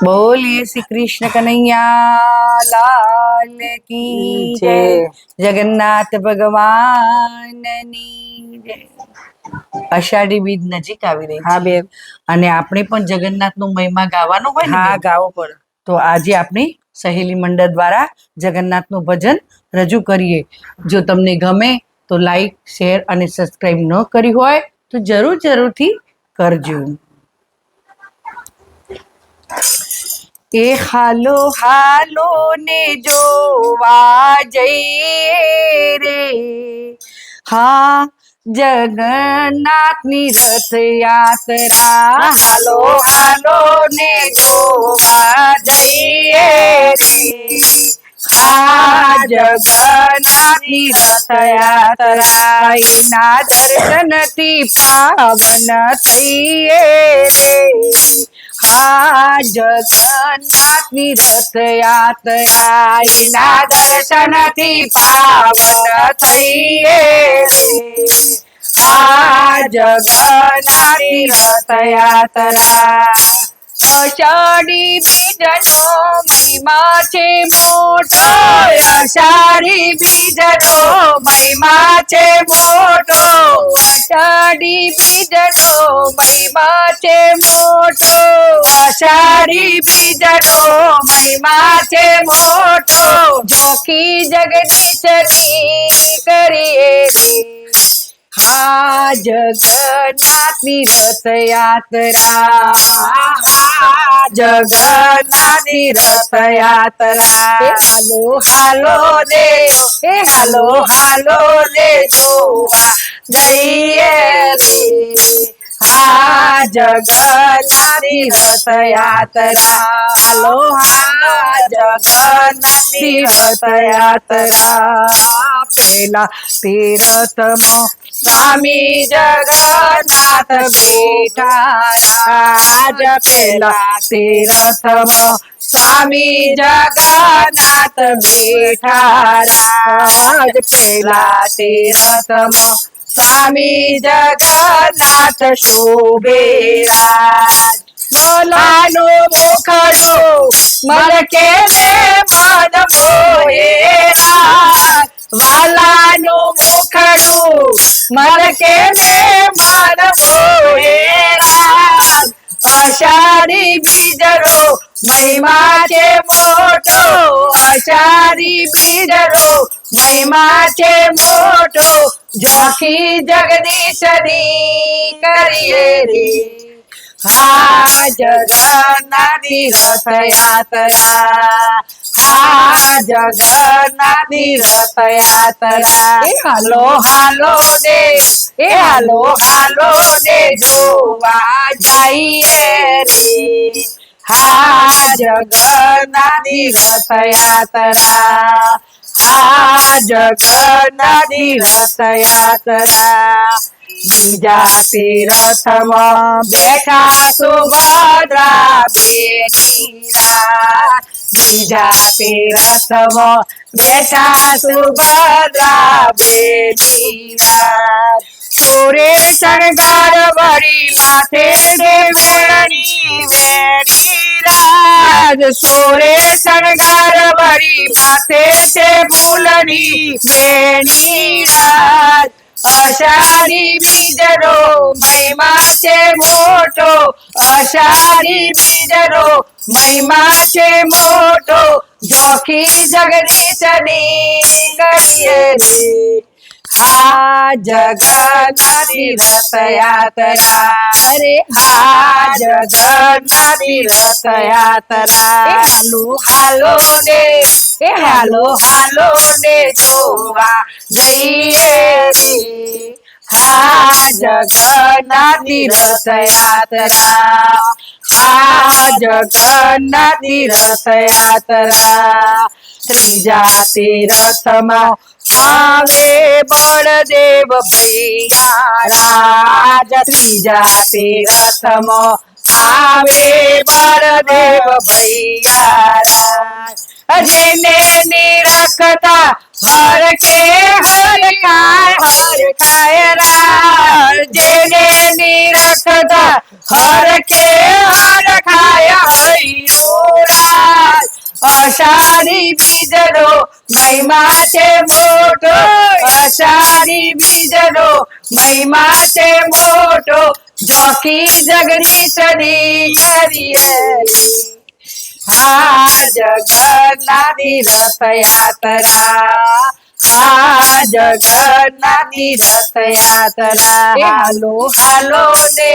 બોલીએ શ્રી કૃષ્ણ કનૈયા લાલ કી જય જગન્નાથ ભગવાનની જય અષાઢી બીજ નજીક આવી રહી હા બેન। અને આપણે પણ જગન્નાથનું મહિમા ગાવાનું હોય હા ગાવો પણ। તો આજે આપણી સહેલી મંડળ દ્વારા જગન્નાથનું ભજન રજૂ કરીએ. જો તમને ગમે તો લાઈક શેર અને સબસ્ક્રાઇબ ન કરી હોય તો જરૂર જરૂરથી કરજો. એ હાલો હાલો ને જોવા જઈએ રે. હા જગન્નાથની રથયાત્રા. હાલો હાલો ને જોવા જઈએ રે. હા જગન્નાથની રથયાત્રા. એના દર્શનથી પાવન થઈએ રે. हा जगन्नाथ रथ यात्रा दर्शन थी पावन थइए आ जगन्नाथ रथ यात्रा અષાઢી બીજનો મહિમા છે મોટો અષાઢી બીજનો મહિમા છે મોટો અષાઢી બીજનો મહિમા છે મોટો અષાઢી બીજનો મહિમા છે મોટો. જોખી જગદીશની કરીએ રે હા જગન્નાથની રથયાત્રા હા જગન્નાથની રથયાત્રા હે હાલો હાલો રે હે હાલો હાલો રે જોવા જઈએ રે હા જગન્નાથની રથયાત્રા હાલો હા જગન્નાથની રથયાત્રા પેલા તીરથમાં स्वामी जगन्नाथ बैठाया आज पहला स्वामी जगन्नाथ बैठाया आज स्वामी जगन्नाथ शोभेराज बोलानो मुखडो मन के रे मन मोहेरा। वालानो मुखडो मन के से मन मोहेराज आषाढी बीजरो महिमा चे मोठो आषाढी बीजरो महिमा चे मोठो જોખી જગદીશની કરીએ રે હા જગન્નાથની રથયાત્રા जगन्नाथ रथ यात्रा हलो हलो डे ए हलो हलो डे जोवा जाइए रे हा जगन्नाथ रथ यात्रा हा रथ यात्रा बीजा तीरथ सुभद्रा बेनीरा બીજા તીરથમાં બેઠા સુભદ્રા બેની રાત સોરે શણગાર વળી માથે દેવણી વેણી રાજ સોરે શણગાર વળી માથે છે ફૂલની વેણી રાજ અષાઢી બીજરો મહિમા છે મોટો અષાઢી બીજરો महिमाचे मोठो जोखी जगदीश रे. हा जगन्नाथी रथ अरे हा जगन्नाथी रथ हालो हालो ने ए हालो. हालो ने जोवा जइए रे. हा जगन्नाथी रथ હા જગન્નાથની રથયાત્રા ત્રીજા તીરથમાં આવે બળદેવ ભૈયા રાજ ત્રીજા તીરથમાં આવે બળદેવ ભૈયા રાજ જેને નિરખતા હર કે હર કાય હર કાય રાજ જેને નિરખતા હર કે હર ખાય હૈયો અષાઢી બીજનો મહિમા છે મોટો અષાઢી બીજનો મહિમા છે મોટો જોખી જગની ચડી કરીએ હા જગન્નાથની રથયાત્રા હા જગન્નાથની રથયાત્રા હાલો હાલો ને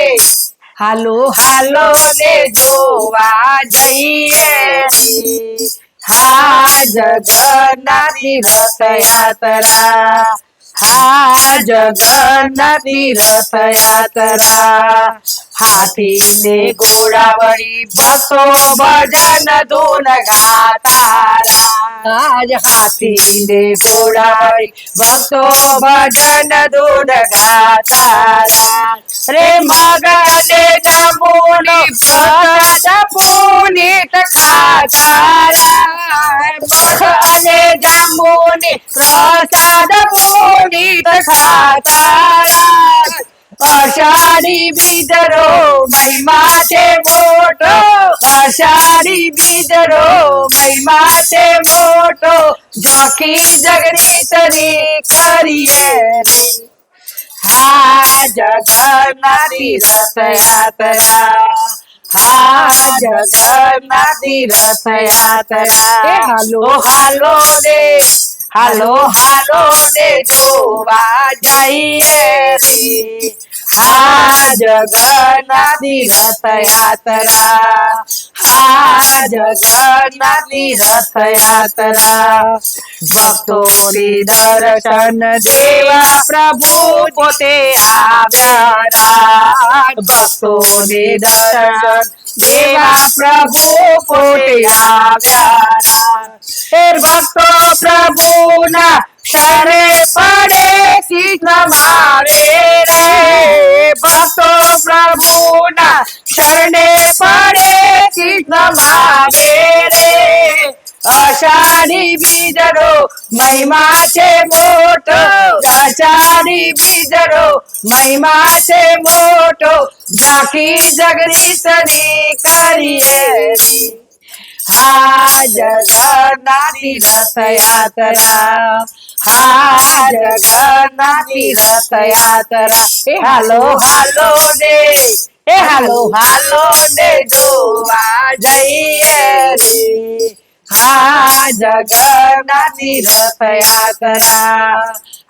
હાલો હાલો ને જોવા જઈએ રે. હા જગન્નાથની રથયાત્રા હા જગન્નાથની રથયાત્રા હાથી ને ઘોડા વળી ભક્તો ભજન ધૂન ગાતા આજ હાથી ને ઘોડા વળી ભક્તો ભજન ધૂન ગાતા శ్రీమగలిన ముని భగన పునీత जमुनी ముని ప్రసాద పునీత आषाढ़ी बीजरो महिमा से मोटो। आषाढ़ी बीजरो महिमा से मोटो। जाकी तरी करिए रे। જગન્નાથી રથયાત્રા. હા જગન્નાથી રથયાત્રા હાલો હાલો રે હાલો હાલો રે જોવા જઈએ રે. હા જગન્નાથી તરા જગન્નાથની રથયાત્રા ભક્તોની દર્શન દેવા પ્રભુ પોતે આવ્યા ભક્તોની દર્શન દેવા પ્રભુ પોતે આવ્યા એ ભક્તો પ્રભુના શરે પડે કૃષ્ણ મારે રે ભક્તો પ્રભુના શરણે પડે કૃષ્ણ મારે રે. અષાઢી બીજરો મહિમા છે મોટો. અષાઢી બીજરો મહિમા છે મોટો. ઝાંખી સરી કરીએ. હા જગન્નાથની રથયાત્રા હા જગન્નાથી રથયાત્રા એ હાલો ए हालो हालो। ने जोवा जइए रे हा जगन्नाथ रथ यात्रा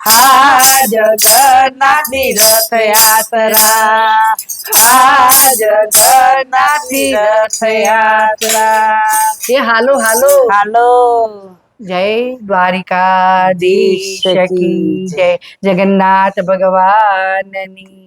हा जगन्नाथ रथ यात्रा हा जगन्नाथ रथ यात्रा ए हालो हालो। हालो। जय द्वारिका द्वारिकाधीश की जय। जगन्नाथ भगवान नी